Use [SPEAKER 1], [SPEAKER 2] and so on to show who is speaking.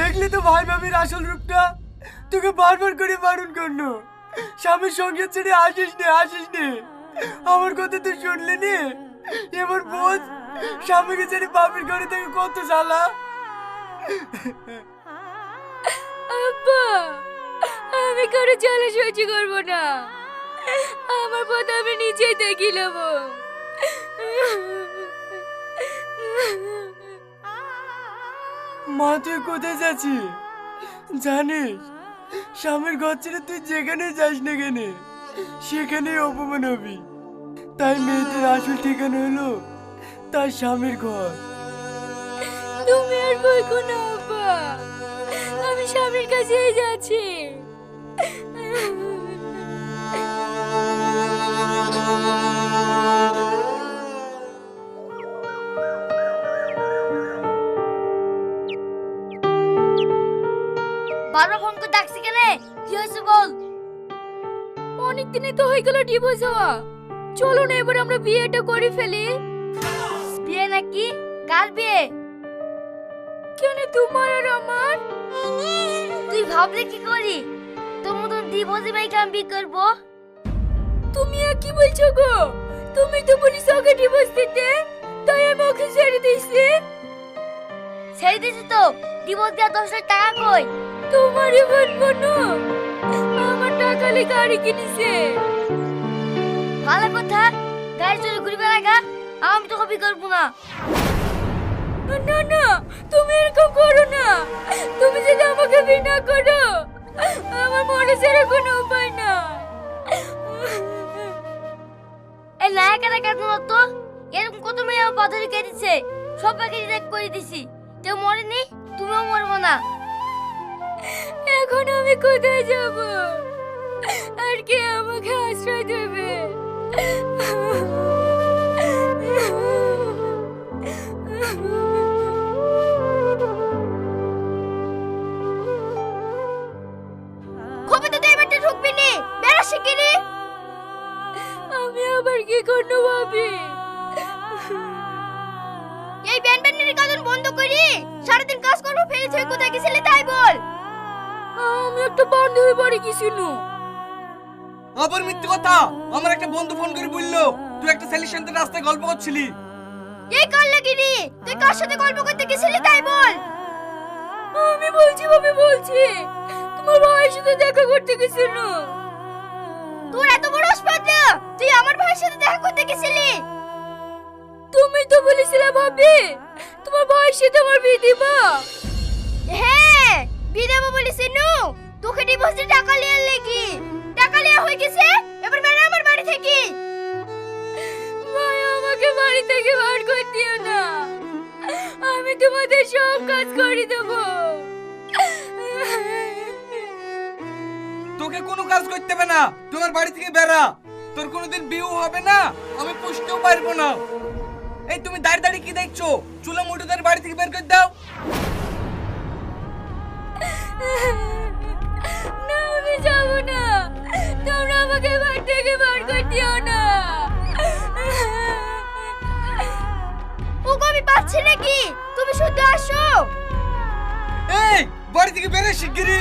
[SPEAKER 1] দেখলি তো ভাই ভাবির আসল রূপটা? তোকে বারবার করে বারণ করল। স্বামীর সঙ্গে ছেড়ে আসিস নে আসিস নে। আমার কথা তুই শুনলি নি? এবার বোঝ, স্বামীকে ছেড়ে বাপের ঘরে থেকে কত জ্বালা।
[SPEAKER 2] আব্বা, আমি কারও জ্বালা সহ্য করব না। আমার পথ আমি নিজেই দেখি নেব।
[SPEAKER 1] মা, তুই কোথায় যাচ্ছি জানিস, স্বামীর ঘর ছেড়ে তুই যেখানে যাস না কেন, সেখানেই অপমান হবি। তাই মেয়েদের আসল ঠিকানা হলো তার স্বামীর ঘর।
[SPEAKER 2] তুমি আর বইকো না আমি স্বামীর কাছেই যাচ্ছি।
[SPEAKER 3] বারবার ফোন করে ডাকছি কেন? কি হয়েছে বল?
[SPEAKER 2] অনেক দিনে তো হয়ে গেল ডিভোর্স হওয়া। চলো না এবার আমরা বিয়েটা করে ফেলি।
[SPEAKER 3] বিয়ে নাকি? কার বিয়ে?
[SPEAKER 2] কেন তোমার আর আমার?
[SPEAKER 3] তুই ভাবলে কি করি? তোর মতন দিবসে ভাইকে আমি বিয়ে করব?
[SPEAKER 2] তুমি আর কি বলছো গো? তুমি তো বলিস ওকে ডিভোর্স দিতে তাই আমি ওকে ছেড়ে দিয়েছি।
[SPEAKER 3] ছেড়ে দিছি তো। দিবস দেওয়া দশ টাকা কই?
[SPEAKER 2] তোমারই বোন বোনো আমার টাকা লে গাড়ি কিনেছে।
[SPEAKER 3] ভালো কথা গাড়ি চলে ঘুরে বেড়াগা আমি তোকে বিয়ে করব না।
[SPEAKER 2] না না তুমি এরকম করো না। তুমি যদি আমাকে বিয়ে না করো আমার মনে ছাড়া কোনো উপায় না
[SPEAKER 3] এই লায়কেরা কেন তো এরকম কত মেয়ে আমার পথে রেখে দিচ্ছে সবাইকে রিজেক্ট করে দিছি। কেউ মরেনি তুমিও মরবো না।
[SPEAKER 2] এখন আমি কোথায় যাব? আর কে আমাকে আশ্রয় দেবে? আমি আবার কি করব ভাবি?
[SPEAKER 3] এই বন্ধ করি। সারাদিন কাজ করব ফেলে কোথায় গেছিলি তাই বল।
[SPEAKER 2] আমি একটা বান্ধবী বাড়ি গেছিল।
[SPEAKER 4] আবার মিথ্যে কথা আমার একটা বন্ধু ফোন করে বলল তুই একটা ছেলের সাথে রাস্তায় গল্প করছিলি?
[SPEAKER 3] এই কাল লাগিনি? তুই কার সাথে গল্প করতে গেছিলি তাই বল।
[SPEAKER 2] আমি বলছি ভাবি বলছি তোমার ভাইয়ের সাথে দেখা করতে গেছিল।
[SPEAKER 3] তোর এত বড় স্পর্ধা তুই আমার ভাইয়ের সাথে দেখা করতে গেছিলি?
[SPEAKER 2] তুমি তো বলেছিলে ভাবি তোমার ভাইয়ের সাথে আমার বিয়ে দিবা।
[SPEAKER 3] হ্যাঁ তোকে ডিভোর্সে টাকা লিয়ার লাগি। টাকা লিয়া হয়ে গেছে? এবার বেড়া আমার বাড়ি থেকে।
[SPEAKER 2] ভাই আমাকে বাড়ি থেকে বার করে দিও না। আমি তোমাদের সব কাজ করে দেবো।
[SPEAKER 4] তোকে কোনো কাজ করতে হবে না। তোমার বাড়ি থেকে বেড়া। তোর কোনোদিন বিয়েও হবে না। আমি পুষতেও পারব না। এই তুমি দাঁড়িয়ে দাঁড়িয়ে কি দেখছ? চুলা মুঠোদের বাড়ি থেকে বের করে দাও।
[SPEAKER 2] আমাকে বাড়ি থেকে বার করতেও না।
[SPEAKER 3] ওগো, আমি পাচ্ছি নাকি? তুমি শুধু আসো।
[SPEAKER 4] এই, বাড়ি থেকে বেরো শিগগিরই।